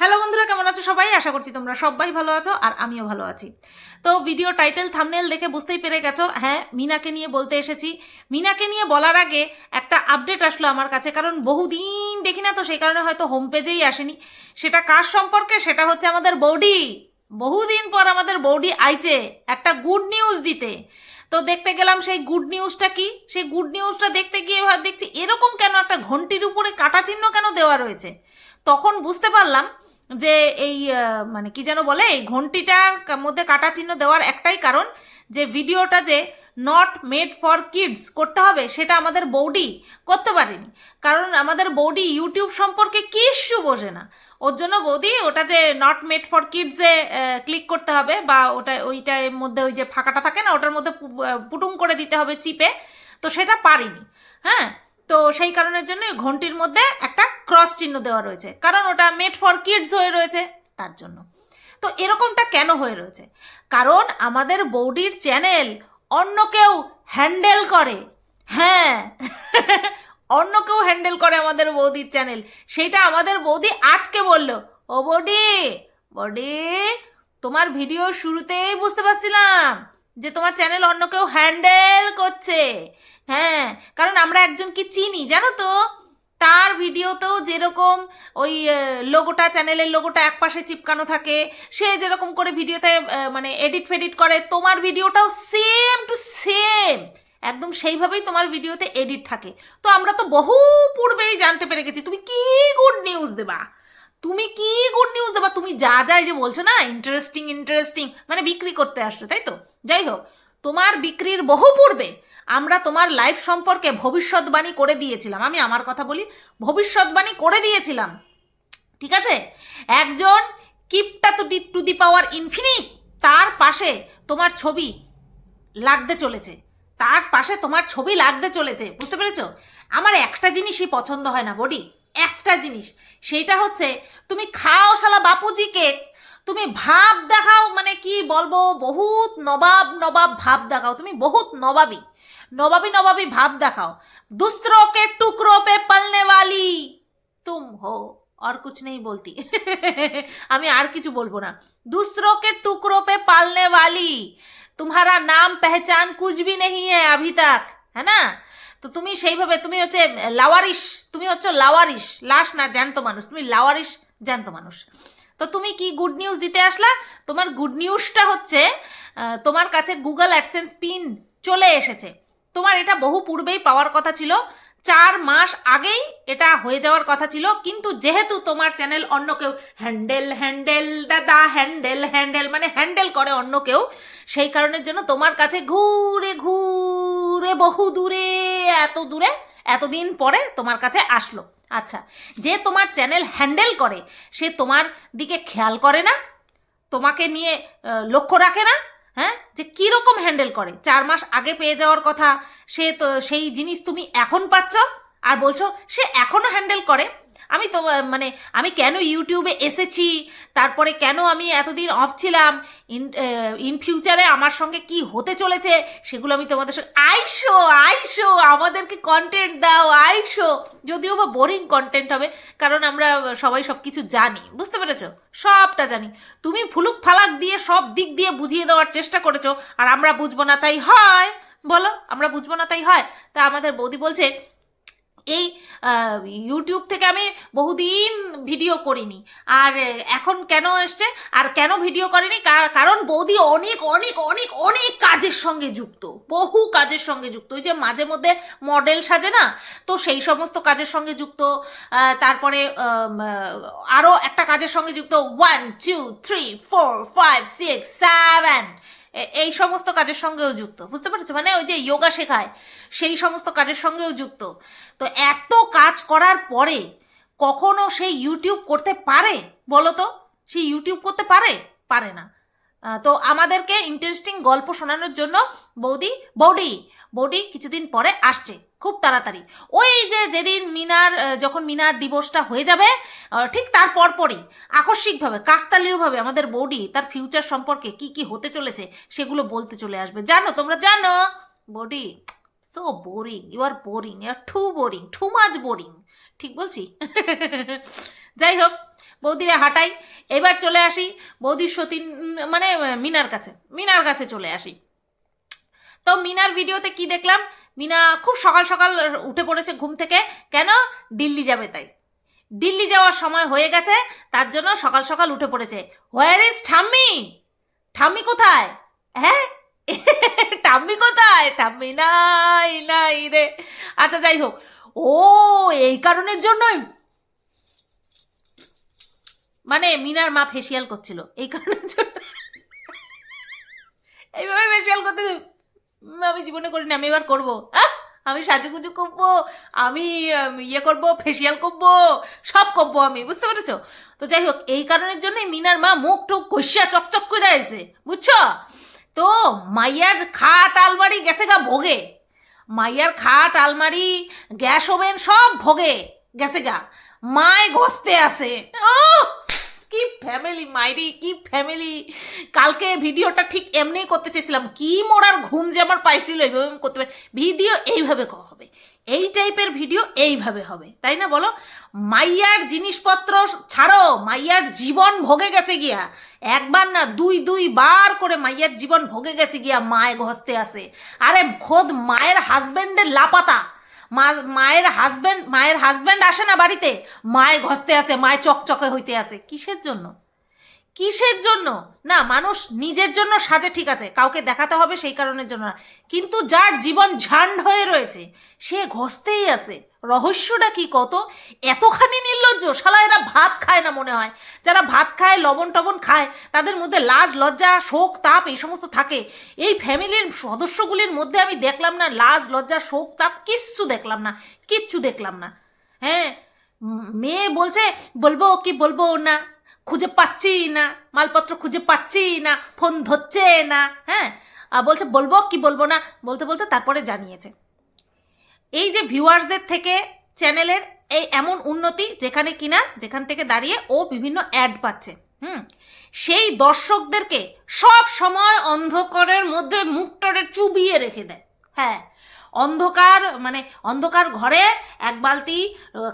Hello বন্ধুরা, কেমন আছো সবাই? আশা করছি তোমরা সবাই ভালো আছো আর আমিও ভালো আছি। তো ভিডিও টাইটেল থামনেল দেখে বুঝতেই পেরে গেছো হ্যাঁ মিনাকে নিয়ে বলতে এসেছি। মিনাকে নিয়ে বলার আগে একটা আপডেট আসলো আমার কাছে, কারণ বহুদিন দেখি না তো, সেই কারণে হয়তো হোম পেজেই আসেনি। সেটা কার সম্পর্কে? সেটা হচ্ছে আমাদের বৌডি বহুদিন পর আমাদের বৌডি আইছে একটা গুড নিউজ দিতে। তো দেখতে গেলাম সেই গুড নিউজটা কি? সেই গুড নিউজটা দেখতে গিয়ে দেখছি, এরকম কেন একটা ঘন্টির উপরে কাটা চিহ্ন কেন দেওয়া রয়েছে? তখন বুঝতে পারলাম যে এই মানে কি যেন বলে, এই ঘন্টিটার মধ্যে কাটা চিহ্ন দেওয়ার একটাই কারণ যে ভিডিওটা যে নট মেড ফর কিডস করতে হবে, সেটা আমাদের বৌডি করতে পারেনি। কারণ আমাদের বৌডি ইউটিউব সম্পর্কে কিচ্ছু বোঝে না। ওর জন্য বৌদি ওটা যে নট মেড ফর কিডসে ক্লিক করতে হবে বা ওটা, ওইটার মধ্যে ওই যে ফাঁকাটা থাকে না, ওটার মধ্যে পুটুং করে দিতে হবে চিপে, তো সেটা পারিনি। হ্যাঁ? তো সেই কারণের জন্য ঘন্টির মধ্যে একটা ক্রস চিহ্ন দেওয়া রয়েছে। কারণ ওটা মেড ফর কিডস হয়ে রয়েছে, তার জন্য। তো এরকমটা কেন হয়ে রয়েছে? কারণ আমাদের বৌডির চ্যানেল অন্য কেউ হ্যান্ডেল করে। হ্যাঁ অন্য কেউ হ্যান্ডেল করে আমাদের বৌদির চ্যানেল সেটা আমাদের বৌদি আজকে বলল, ও বৌদি বৌদি, তোমার ভিডিও শুরুতেই বুঝতে পারছিলাম যে তোমার চ্যানেল অন্য কেউ হ্যান্ডেল করছে। হ্যাঁ কারণ আমরা একজন কি চিনি, জানো তো? তার ভিডিওতেও যেরকম ওই লোগোটা, চ্যানেলের লোগোটা এক পাশে চিপকানো থাকে, সে যেরকম করে ভিডিওতে মানে এডিট ফেডিট করে, তোমার ভিডিওটাও সেম টু সেম একদম সেইভাবেই তোমার ভিডিওতে এডিট থাকে। তো আমরা তো বহু পূর্বেই জানতে পেরে গেছি, তুমি কি গুড নিউজ দেবা? তুমি কি গুড নিউজ দেবা? তুমি যা যাই যে বলছো না ইন্টারেস্টিং ইন্টারেস্টিং মানে বিক্রি করতে আসছো, তাই তো? যাই হোক, তোমার বিক্রির বহু পূর্বে আমরা তোমার লাইফ সম্পর্কে ভবিষ্যৎবাণী করে দিয়েছিলাম। আমি আমার কথা বলি, ভবিষ্যৎবাণী করে দিয়েছিলাম। ঠিক আছে? একজন কিপটা to the to the power infinite তার পাশে তোমার ছবি লাগতে চলেছে। তার পাশে তোমার ছবি লাগতে চলেছে। বুঝতে পেরেছ? আমার একটা জিনিসই পছন্দ হয় না, বডি। একটা জিনিস, সেইটা হচ্ছে তুমি খাও শালা বাপুজি কেক তুমি ভাব দেখাও মানে কি বলব, বহুত নবাব নবাব ভাব দেখাও, তুমি বহুত নবাবী। নবাবী নবাবী ভাব দেখাও দুসরো কে টুকরো পে পলনে वाली तुम हो और कुछ नहीं बोलती আমি আর কিছু বলবো না दूसरों के टुकड़ों पे पालने वाली तुम्हारा नाम पहचान कुछ भी नहीं है अभी तक है ना তো তুমি সেইভাবে তুমি হচ্ছে লাওয়ারিস তুমি হচ্ছে লাওয়ারিস লাশ না জ্যান্ত মানুষ তুমি লাওয়ারিস জ্যান্ত মানুষ তো তুমি কি গুড নিউজ দিতে আসলা তোমার গুড নিউজটা হচ্ছে আহ, তোমার কাছে গুগল অ্যাডসেন্স পিন চলে এসেছে তোমার এটা বহু পূর্বেই পাওয়ার কথা ছিল। চার মাস আগেই এটা হয়ে যাওয়ার কথা ছিল। কিন্তু যেহেতু তোমার চ্যানেল অন্য কেউ হ্যান্ডেল হ্যান্ডেল দাদা হ্যান্ডেল হ্যান্ডেল মানে হ্যান্ডেল করে অন্য কেউ, সেই কারণের জন্য তোমার কাছে ঘুরে ঘুরে, বহু দূরে, এত দূরে, এতদিন পরে তোমার কাছে আসলো। আচ্ছা যে তোমার চ্যানেল হ্যান্ডেল করে, সে তোমার দিকে খেয়াল করে না, তোমাকে নিয়ে লক্ষ্য রাখে না হ্যাঁ? যে কীরকম হ্যান্ডেল করে? চার মাস আগে পেয়ে যাওয়ার কথা, সে তো, সেই জিনিস তুমি এখন পাচ্ছ? আর বলছো, সে এখনও হ্যান্ডেল করে? আমি তো মানে আমি কেন ইউটিউবে এসেছি? তারপরে কেন আমি এতদিন অফ ছিলাম? ইন ইন ফিউচারে আমার সঙ্গে কি হতে চলেছে? সেগুলো আমি তোমাদের সঙ্গে, আইসো আইসো, আমাদেরকে কন্টেন্ট দাও, আইসো। যদিও বা বোরিং কন্টেন্ট হবে, কারণ আমরা সবাই সব কিছু জানি, বুঝতে পেরেছ? সবটা জানি। তুমি ফুলুক ফালাক দিয়ে সব দিক দিয়ে বুঝিয়ে দেওয়ার চেষ্টা করেছ, আর আমরা বুঝব না তাই হয়। বলো, আমরা বুঝব না তাই হয়? তা আমাদের বৌদি বলছে এই ইউটিউব থেকে আমি বহুদিন ভিডিও করিনি। আর এখন কেন এসছে? আর কেন ভিডিও করেনি? কার- কারণ বৌদি অনেক অনেক অনেক অনেক কাজের সঙ্গে যুক্ত। বহু কাজের সঙ্গে যুক্ত। ওই যে মাঝে মধ্যে মডেল সাজে না? তো সেই সমস্ত কাজের সঙ্গে যুক্ত। তারপরে আরও একটা কাজের সঙ্গে যুক্ত। One two three four five six seven এই সমস্ত কাজের সঙ্গেও যুক্ত, বুঝতে পারছ? মানে ওই যে যোগা শেখায়, সেই সমস্ত কাজের সঙ্গেও যুক্ত। তো এত কাজ করার পরে কখনো সেই ইউটিউব করতে পারে? বলো তো, সে ইউটিউব করতে পারে? পারে না। তো আমাদেরকে ইন্টারেস্টিং গল্প শোনানোর জন্য বৌদি বৌডি বৌডি কিছুদিন পরে আসছে। খুব তাড়াতাড়ি। ওই যে যেদিন মিনার যখন মিনার দিবসটা হয়ে যাবে ঠিক তার পরপরই আকস্মিকভাবে, কাকতালীয়ভাবে আমাদের বডি তার ফিউচার সম্পর্কে কি কি হতে চলেছে সেগুলো বলতে চলে আসবে। জানো, তোমরা জানো body so boring you are boring you are too boring too much boring ঠিক বলছি? যাই হোক, বৌদিরে হাঁটাই। এবার চলে আসি বৌদির সতীন মানে মিনার কাছে মিনার কাছে চলে আসি। তো মিনার ভিডিওতে কি দেখলাম? মিনা খুব সকাল সকাল উঠে পড়েছে ঘুম থেকে। কেন? দিল্লি যাবে তাই। দিল্লি যাওয়ার সময় হয়ে গেছে, তার জন্য সকাল সকাল উঠে পড়েছে। হোয়ার ইজ ঠাম্মি? ঠাম্মি কোথায়? হ্যাঁ? ঠাম্মি কোথায়? ঠাম্মি নাই নাই রে। আচ্ছা যাই হোক। ও, এই কারণের জন্যই। মানে মিনার মা ফেসিয়াল করছিল। এই কারণের জন্য। এইভাবে ফেসিয়াল করতে আমি জীবনে করিনি, আমি এবার করব। আমি সাজুগুজু করব, আমি ইয়ে করব ফেসিয়াল করব, সব করব আমি, বুঝতে পেরেছ? তো যাই হোক, এই কারণের জন্যই মিনার মা মুখ টুক কষিয়া চকচক করে এসে বুঝছ? তো মাইয়ার খাট আলমারি গেছে গা ভোগে। মাইয়ার খাট, আলমারি, গ্যাস ওভেন সব ভোগে, গেছে গা। মায় ঘষতে আসে! কি ফ্যামিলি মাইরি, কি ফ্যামিলি কালকে ভিডিওটা ঠিক এমনিই করতে চেয়েছিলাম। কি মোড়ার ঘুম যে আমার পাইছিল এইভাবে করতে পারি? ভিডিও এইভাবে হবে। এই টাইপের ভিডিও এইভাবে হবে। তাই না বলো? মাইয়ার জিনিসপত্র ছাড়ো। মাইয়ার জীবন ভোগে গেছে গিয়া। একবার না দুই দুই বার করে মাইয়ার জীবন ভোগে গেছে গিয়া মায় ঘষতে আসে। আরে খোদ মায়ের হাজবেন্ডের লাপাতা। মা, মায়ের হাজবেন্ড মায়ের হাজবেন্ড আসে না বাড়িতে, মায় ঘসতে আসে, মায় চকচকে হইতে আসে। কিসের জন্য? কিসের জন্য? না, মানুষ নিজের জন্য সাজে ঠিক আছে, কাউকে দেখাতে হবে সেই কারণের জন্য না। কিন্তু যার জীবন ঝান্ড হয়ে রয়েছে, সে ঘষতেই আছে রহস্যটা কি কত? এতখানি নির্লজ্জ, শালা এরা ভাত খায় না মনে হয়। যারা ভাত খায়, লবণ টবণ খায়, তাদের মধ্যে লাজ, লজ্জা, শোক, তাপ এই সমস্ত থাকে। এই ফ্যামিলির সদস্যগুলির মধ্যে আমি দেখলাম না, লাজ, লজ্জা, শোক, তাপ কিচ্ছু দেখলাম না, কিচ্ছু দেখলাম না। হ্যাঁ মেয়ে বলছে, বলব কি বলব না। খুঁজে পাচ্ছি না, মালপত্র খুঁজে পাচ্ছি না, ফোন ধরছে না হ্যাঁ? আর বলছে, বলব কি বলব না? বলতে বলতে তারপরে জানিয়েছে। এই যে ভিউয়ার্সদের থেকে চ্যানেলের এই এমন উন্নতি যেখানে কিনা, যেখান থেকে দাঁড়িয়ে ও বিভিন্ন অ্যাড পাচ্ছে, হুম? সেই দর্শকদেরকে সব সময় অন্ধকারের মধ্যে মুখটারে চুবিয়ে রেখে দেয় হ্যাঁ? অন্ধকার মানে অন্ধকার ঘরে এক বালতি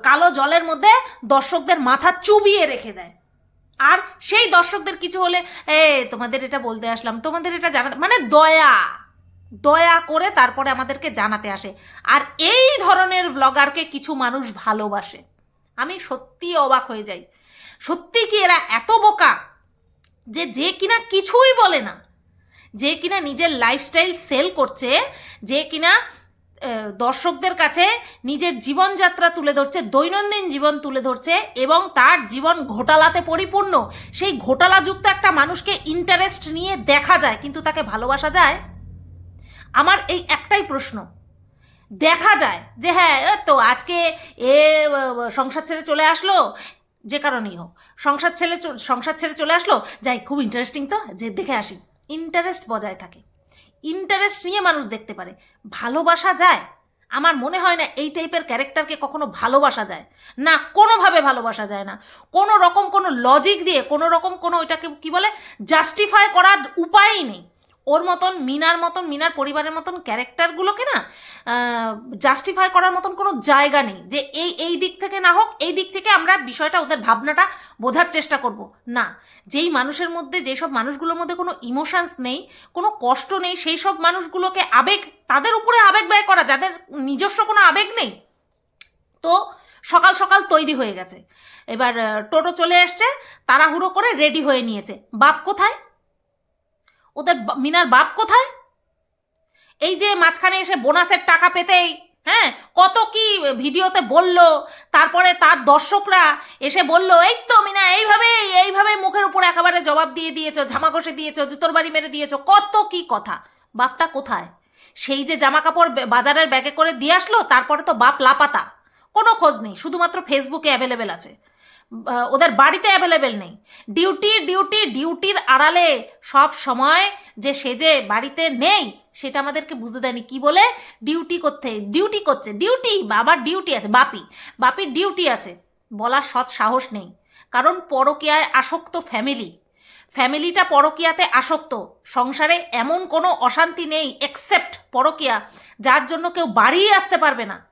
কালো জলের মধ্যে দর্শকদের মাথা চুবিয়ে রেখে দেয়। আর সেই দর্শকদের কিছু হলে, এ, তোমাদের এটা বলতে আসলাম, তোমাদের এটা জানাতে মানে দয়া দয়া করে তারপরে আমাদেরকে জানাতে আসে। আর এই ধরনের ব্লগারকে কিছু মানুষ ভালোবাসে। আমি সত্যি অবাক হয়ে যাই। সত্যি কি এরা এত বোকা যে যে কিনা কিছুই বলে না। যে কিনা নিজের লাইফস্টাইল সেল করছে, যে কিনা দর্শকদের কাছে নিজের জীবনযাত্রা তুলে ধরছে, দৈনন্দিন জীবন তুলে ধরছে এবং তার জীবন ঘোটালাতে পরিপূর্ণ। সেই ঘোটালাযুক্ত একটা মানুষকে ইন্টারেস্ট নিয়ে দেখা যায়, কিন্তু তাকে ভালোবাসা যায়? আমার এই একটাই প্রশ্ন। দেখা যায় যে হ্যাঁ তো আজকে এ সংসার ছেড়ে চলে আসলো, যে কারণেই হোক। সংসার ছেড়ে সংসার ছেড়ে চলে আসলো, যাই, খুব ইন্টারেস্টিং তো, যে দেখে আসি। ইন্টারেস্ট বজায় থাকে। ইন্টারেস্ট নিয়ে মানুষ দেখতে পারে। ভালোবাসা যায়। আমার মনে হয় না এই টাইপের ক্যারেক্টারকে কখনো ভালোবাসা যায়। না, কোনোভাবে ভালোবাসা যায় না। কোনো রকম কোনো লজিক দিয়ে, কোনো রকম কোনো ওইটাকে কি বলে জাস্টিফাই করার উপায়ই নেই। ওর মতন, মিনার মতন, মিনার পরিবারের মতন ক্যারেক্টারগুলোকে না জাস্টিফাই করার মতন কোনো জায়গা নেই যে এই এই দিক থেকে না হোক, এই দিক থেকে আমরা বিষয়টা, ওদের ভাবনাটা বোঝার চেষ্টা করব। না, যেই মানুষের মধ্যে যেসব মানুষগুলোর মধ্যে কোনো ইমোশনস নেই, কোনো কষ্ট নেই, সেই সব মানুষগুলোকে আবেগ, তাদের উপরে আবেগ ব্যয় করা, যাদের নিজস্ব কোনো আবেগ নেই, তো সকাল সকাল তৈরি হয়ে গেছে। এবার টোটো চলে এসছে, তাড়াহুড়ো করে রেডি হয়ে নিয়েছে। বাপ কোথায়? ওদের মিনার বাপ কোথায়? এই যে মাঝখানে এসে বোনাসের টাকা পেতেই হ্যাঁ কত কি ভিডিওতে বলল, তারপরে তার দর্শকরা এসে বলল, এই তো মিনা এইভাবে এইভাবে মুখের উপর একেবারে জবাব দিয়ে দিয়েছ ঝামা ঘষে দিয়েছ, জুতোর বাড়ি মেরে দিয়েছ, কত কি কথা। বাপটা কোথায়? সেই যে জামা কাপড় বাজারের ব্যাগে করে দিয়ে আসলো, তারপরে তো বাপ লাপাতা। কোনো খোঁজ নেই, শুধুমাত্র ফেসবুকে অ্যাভেলেবেল আছে। ওদের বাড়িতে অ্যাভেলেবেল নেই। ডিউটি ডিউটি ডিউটির আড়ালে সব সময় যে সেজে বাড়িতে নেই, সেটা আমাদেরকে বুঝতে দেয়নি। কি বলে? ডিউটি করতে ডিউটি করছে। ডিউটি বাবার ডিউটি আছে, বাপি। বাপির ডিউটি আছে। বলার সৎ সাহস নেই। কারণ পরকীয়ায় আসক্ত ফ্যামিলি ফ্যামিলিটা পরকীয়াতে আসক্ত। সংসারে এমন কোনো অশান্তি নেই এক্সেপ্ট পরকীয়া, যার জন্য কেউ বাড়িই আসতে পারবে না।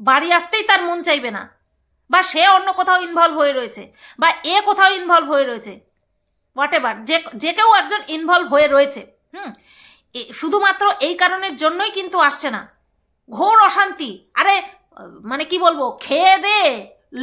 বাড়ি আসতেই তার মন চাইবে না। বা সে অন্য কোথাও ইনভলভ হয়ে রয়েছে, বা এ কোথাও ইনভলভ হয়ে রয়েছে হোয়াট এভার যে যে কেউ একজন ইনভলভ হয়ে রয়েছে, হুম শুধুমাত্র এই কারণের জন্যই কিন্তু আসছে না। ঘোর অশান্তি, আরে মানে কি বলব, খেয়ে দে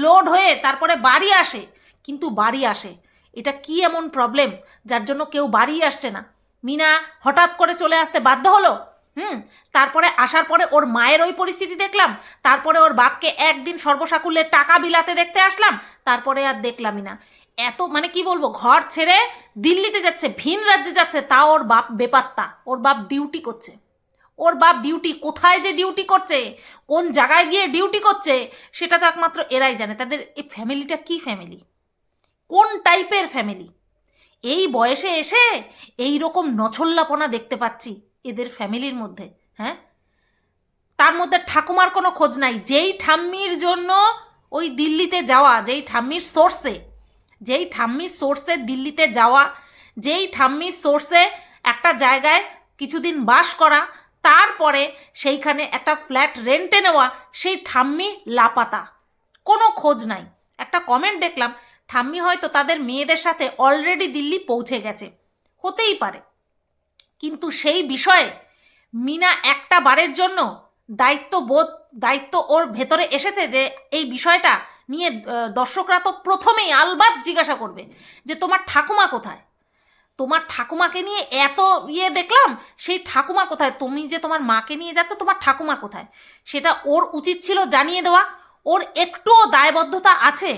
লোড হয়ে তারপরে বাড়ি আসে, কিন্তু বাড়ি আসে, এটা কি এমন প্রবলেম যার জন্য কেউ বাড়ি আসছে না? মিনা হঠাৎ করে চলে আসতে বাধ্য হলো? হুম, তারপরে আসার পরে ওর মায়ের ওই পরিস্থিতি দেখলাম, তারপরে ওর বাপকে একদিন সর্বসাকুল্যে টাকা বিলাতে দেখতে আসলাম, তারপরে আর দেখলামই না। এত মানে কি বলব, ঘর ছেড়ে দিল্লিতে যাচ্ছে, ভিন রাজ্যে যাচ্ছে তা ওর বাপ বেপাত্তা, ওর বাপ ডিউটি করছে। ওর বাপ ডিউটি কোথায় যে ডিউটি করছে, কোন জায়গায় গিয়ে ডিউটি করছে, সেটা তো একমাত্র এরাই জানে। তাদের এই ফ্যামিলিটা কি ফ্যামিলি? কোন টাইপের ফ্যামিলি? এই বয়সে এসে এই রকম নছল্লাপনা দেখতে পাচ্ছি। এদের ফ্যামিলির মধ্যে হ্যাঁ? তার মধ্যে ঠাকুমার কোনো খোঁজ নাই। যেই ঠাম্মির জন্য ওই দিল্লিতে যাওয়া, যেই ঠাম্মির সোর্সে যেই ঠাম্মির সোর্সে দিল্লিতে যাওয়া, যেই ঠাম্মির সোর্সে একটা জায়গায় কিছুদিন বাস করা, তারপরে সেইখানে একটা ফ্ল্যাট রেন্টে নেওয়া, সেই ঠাম্মি লাপাতা। কোনো খোঁজ নাই। একটা কমেন্ট দেখলাম, ঠাম্মি হয়তো তাদের মেয়েদের সাথে অলরেডি দিল্লি পৌঁছে গেছে। হতেই পারে। কিন্তু সেই বিষয়ে মিনা একটা বারের জন্য দায়িত্ববোধ, দায়িত্ব ওর ভেতরে এসেছে যে এই বিষয়টা নিয়ে দর্শকরা তো প্রথমেই আলবাত জিজ্ঞাসা করবে যে তোমার ঠাকুমা কোথায়? তোমার ঠাকুমাকে নিয়ে এত ইয়ে দেখলাম, সেই ঠাকুমা কোথায়? তুমি যে তোমার মাকে নিয়ে যাচ্ছ, তোমার ঠাকুমা কোথায়? সেটা ওর উচিত ছিল জানিয়ে দেওয়া। ওর একটুও দায়বদ্ধতা আছে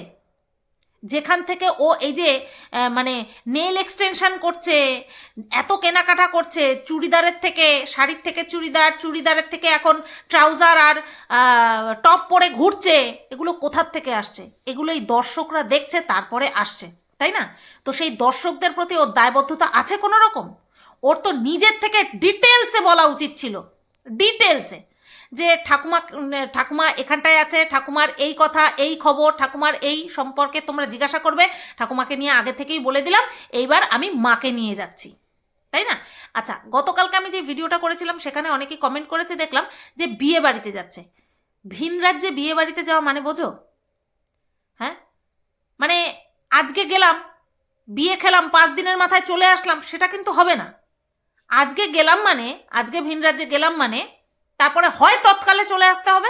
যেখান থেকে ও এই যে মানে নেল এক্সটেনশন করছে, এত কেনাকাটা করছে, চুড়িদারের থেকে, শাড়ির থেকে চুড়িদার, চুড়িদারের থেকে এখন ট্রাউজার আর টপ পরে ঘুরছে, এগুলো কোথার থেকে আসছে? এগুলো এই দর্শকরা দেখছে, তারপরে আসছে, তাই না? তো সেই দর্শকদের প্রতি ওর দায়বদ্ধতা আছে কোনো রকম ওর তো নিজের থেকে ডিটেলসে বলা উচিত ছিল। ডিটেলসে যে ঠাকুমা ঠাকুমা এখানটায় আছে, ঠাকুমার এই কথা, এই খবর, ঠাকুমার এই সম্পর্কে তোমরা জিজ্ঞাসা করবে। ঠাকুমাকে নিয়ে আগে থেকেই বলে দিলাম, এইবার আমি মাকে নিয়ে যাচ্ছি। তাই না? আচ্ছা গতকালকে আমি যে ভিডিওটা করেছিলাম, সেখানে অনেকেই কমেন্ট করেছে, দেখলাম যে বিয়ে বাড়িতে যাচ্ছে। ভিন রাজ্যে বিয়ে বাড়িতে যাওয়া মানে বোঝো? হ্যাঁ? মানে আজকে গেলাম, বিয়ে খেলাম, পাঁচ দিনের মাথায় চলে আসলাম, সেটা কিন্তু হবে না। আজকে গেলাম মানে আজকে ভিন রাজ্যে গেলাম মানে তারপরে হয় তৎকালে চলে আসতে হবে।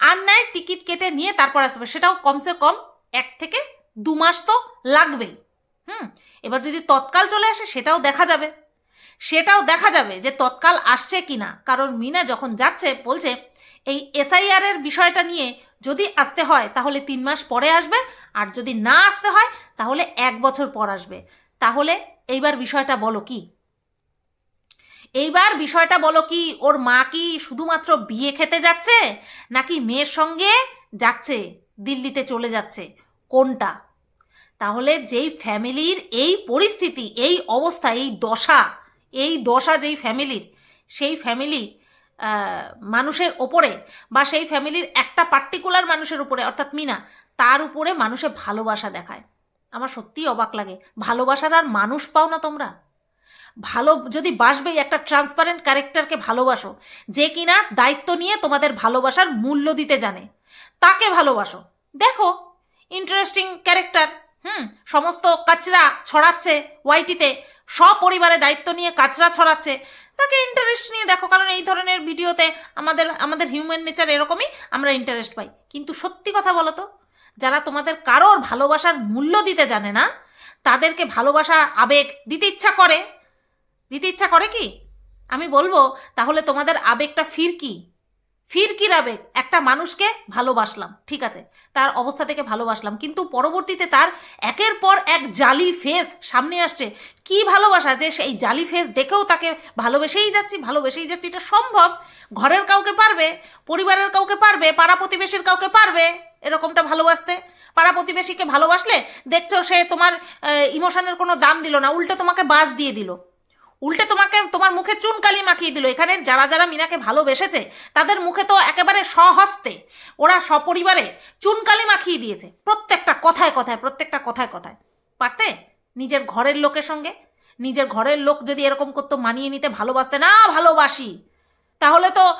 আর নয় টিকিট কেটে নিয়ে তারপর আসবে সেটাও কমসে কম এক থেকে দু মাস তো লাগবেই। হুম? এবার যদি তৎকাল চলে আসে, সেটাও দেখা যাবে। সেটাও দেখা যাবে যে তৎকাল আসছে কি না কারণ মিনা যখন যাচ্ছে, বলছে, এই এসআইআর এর বিষয়টা নিয়ে যদি আসতে হয়, তাহলে তিন মাস পরে আসবে। আর যদি না আসতে হয়, তাহলে এক বছর পর আসবে। তাহলে এইবার বিষয়টা বলো কি? এইবার বিষয়টা বলো কি, ওর মা কি শুধুমাত্র বিয়ে খেতে যাচ্ছে, নাকি মেয়ের সঙ্গে যাচ্ছে, দিল্লিতে চলে যাচ্ছে? কোনটা? তাহলে যেই ফ্যামিলির এই পরিস্থিতি, এই অবস্থা, এই দশা এই দশা যেই ফ্যামিলির, সেই ফ্যামিলি মানুষের ওপরে বা সেই ফ্যামিলির একটা পার্টিকুলার মানুষের উপরে, অর্থাৎ মিনা, তার উপরে মানুষে ভালোবাসা দেখায়। আমার সত্যিই অবাক লাগে। ভালোবাসার আর মানুষ পাও না তোমরা। ভালো, যদি বাসবেই একটা ট্রান্সপারেন্ট ক্যারেক্টারকে ভালোবাসো, যে কিনা দায়িত্ব নিয়ে তোমাদের ভালোবাসার মূল্য দিতে জানে, তাকে ভালোবাসো। দেখো ইন্টারেস্টিং ক্যারেক্টার হুম, সমস্ত কাচরা ছড়াচ্ছে ওয়াইটিতে সপরিবারে দায়িত্ব নিয়ে কাচরা ছড়াচ্ছে, তাকে ইন্টারেস্ট নিয়ে দেখো, কারণ এই ধরনের ভিডিওতে আমাদের আমাদের হিউম্যান নেচার এরকমই, আমরা ইন্টারেস্ট পাই। কিন্তু সত্যি কথা বলো তো যারা তোমাদের কারোর ভালোবাসার মূল্য দিতে জানে না, তাদেরকে ভালোবাসা আবেগ দিতে ইচ্ছা করে দিতে ইচ্ছা করে কি? আমি বলব, তাহলে তোমাদের আবেগটা ফিরকি ফিরকির আবেগ? একটা মানুষকে ভালোবাসলাম, ঠিক আছে? তার অবস্থা থেকে ভালোবাসলাম, কিন্তু পরবর্তীতে তার একের পর এক জালি ফেস সামনে আসছে। কি ভালোবাসা যে সেই জালি ফেস দেখেও তাকে ভালোবেসেই যাচ্ছি ভালোবেসেই যাচ্ছি, এটা সম্ভব? ঘরের কাউকে পারবে, পরিবারের কাউকে পারবে, পাড়া প্রতিবেশীর কাউকে পারবে এরকমটা ভালোবাসতে? পাড়া প্রতিবেশীকে ভালোবাসলে দেখছ সে তোমার ইমোশনের কোনো দাম দিল না, উল্টে তোমাকে বাজ দিয়ে দিল। উল্টে তোমাকে, তোমার মুখে চুনকালি মাখিয়ে দিল। এখানে যারা যারা মিনাকে ভালোবেসেছে, তাদের মুখে তো একেবারে সহস্তে ওরা সপরিবারে চুনকালি মাখিয়ে দিয়েছে। প্রত্যেকটা কথায় কথায়, প্রত্যেকটা কথায় কথায়। পারতে? নিজের ঘরের লোকের সঙ্গে? নিজের ঘরের লোক যদি এরকম করতো, মানিয়ে নিতে ভালোবাসতে? না, ভালোবাসি। তাহলে তো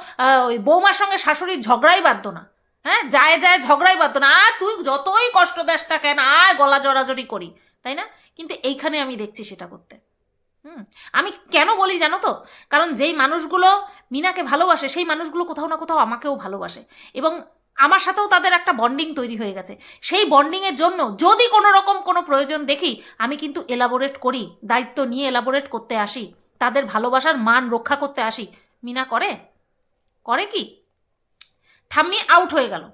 ওই বৌমার সঙ্গে শাশুড়ির ঝগড়াই বাধ্য না। হ্যাঁ যায় যায় ঝগড়াই পারতো না। আর তুই যতই কষ্ট না কেন, আর গলা জড়াজড়ি করি, তাই না? কিন্তু এইখানে আমি দেখছি সেটা করতে। হুম, আমি কেন বলি জানো তো? কারণ যেই মানুষগুলো মিনাকে ভালোবাসে, সেই মানুষগুলো কোথাও না কোথাও আমাকেও ভালোবাসে। এবং আমার সাথেও তাদের একটা বন্ডিং তৈরি হয়ে গেছে। সেই বন্ডিংয়ের জন্য যদি কোনো রকম কোনো প্রয়োজন দেখি, আমি কিন্তু এলাবোরেট করি, দায়িত্ব নিয়ে এলাবোরেট করতে আসি, তাদের ভালোবাসার মান রক্ষা করতে আসি। মিনা করে? করে কি? ঠাম্মি আউট হয়ে গেল।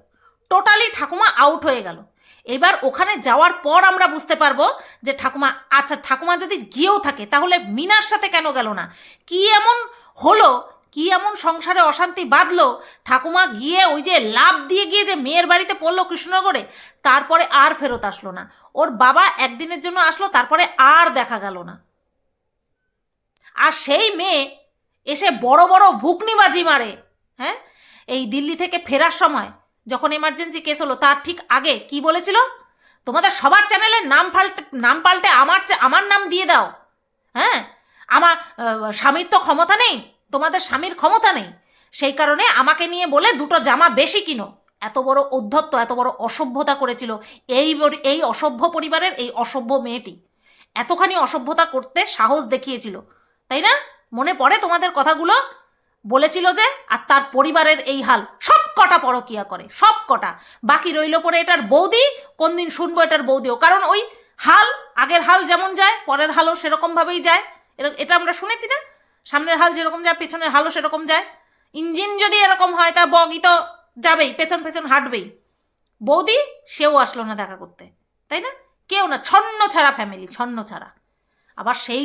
টোটালি ঠাকুমা আউট হয়ে গেল। এবার ওখানে যাওয়ার পর আমরা বুঝতে পারব যে ঠাকুমা আচ্ছা ঠাকুমা যদি গিয়েও থাকে, তাহলে মিনার সাথে কেন গেল না? কি এমন হলো, কি এমন সংসারে অশান্তি বাঁধলো, ঠাকুমা গিয়ে ওই যে লাভ দিয়ে গিয়ে যে মেয়ের বাড়িতে পড়ল কৃষ্ণনগরে, তারপরে আর ফেরত আসলো না। ওর বাবা একদিনের জন্য আসলো, তারপরে আর দেখা গেল না। আর সেই মেয়ে এসে বড় বড় ভুকনিবাজি মারে হ্যাঁ? এই দিল্লি থেকে ফেরার সময় যখন এমার্জেন্সি কেস হলো, তার ঠিক আগে কি বলেছিল? তোমাদের সবার চ্যানেলের নাম পাল্টে নাম পাল্টে আমার আমার নাম দিয়ে দাও। হ্যাঁ? আমার স্বামীর তো ক্ষমতা নেই, তোমাদের স্বামীর ক্ষমতা নেই। সেই কারণে আমাকে নিয়ে বলে দুটো জামা বেশি কিনো। এত বড় অধ্যত্ত, এত বড় অসভ্যতা করেছিল এই এই অসভ্য পরিবারের, এই অসভ্য মেয়েটি। এতখানি অসভ্যতা করতে সাহস দেখিয়েছিল, তাই না? মনে পড়ে তোমাদের কথাগুলো? বলেছিল যে, আর তার পরিবারের এই হাল, সব কটা পরকিয়া করে? সব কটা। বাকি রইল পরে এটার বৌদি কোন দিন শুনব এটার বৌদিও। কারণ ওই হাল, আগের হাল যেমন যায়, পরের হালও সেরকমভাবেই যায়। এটা আমরা শুনেছি না? সামনের হাল যেরকম যায়, পেছনের হালও সেরকম যায়। ইঞ্জিন যদি এরকম হয়, তা বগি তো যাবেই, পেছন পেছন হাঁটবেই। বৌদি, সেও আসলো না দেখা করতে। তাই না? কেউ না, ছন্ন ছাড়া ফ্যামিলি ছন্ন ছাড়া। আবার সেই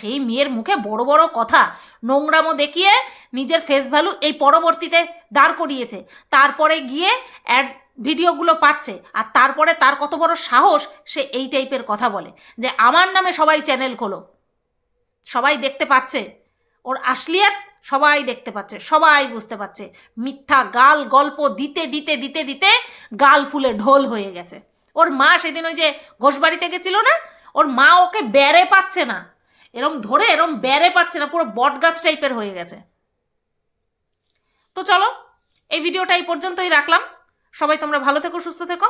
সেই মেয়ের মুখে বড় বড় কথা নোংরামো দেখিয়ে নিজের ফেস ভ্যালু এই পরবর্তীতে দাঁড় করিয়েছে। তারপরে গিয়ে অ্যাড ভিডিওগুলো পাচ্ছে আর তারপরে তার কত বড় সাহস সে এই টাইপের কথা বলে যে আমার নামে সবাই চ্যানেল খোলো। সবাই দেখতে পাচ্ছে। ওর আসলিয়াত সবাই দেখতে পাচ্ছে, সবাই বুঝতে পারছে। মিথ্যা গাল, গল্প দিতে দিতে দিতে দিতে গাল ফুলে ঢোল হয়ে গেছে। ওর মা সেদিন ওই যে ঘোষবাড়িতে গেছিল না? ওর মা ওকে বেড়ে পাচ্ছে না। এরম ধরে এরম বেড়ে পাচ্ছে না, পুরো বট গাছ টাইপের হয়ে গেছে। তো চলো, এই ভিডিওটা এই পর্যন্তই রাখলাম। সবাই তোমরা ভালো থেকো, সুস্থ থেকো।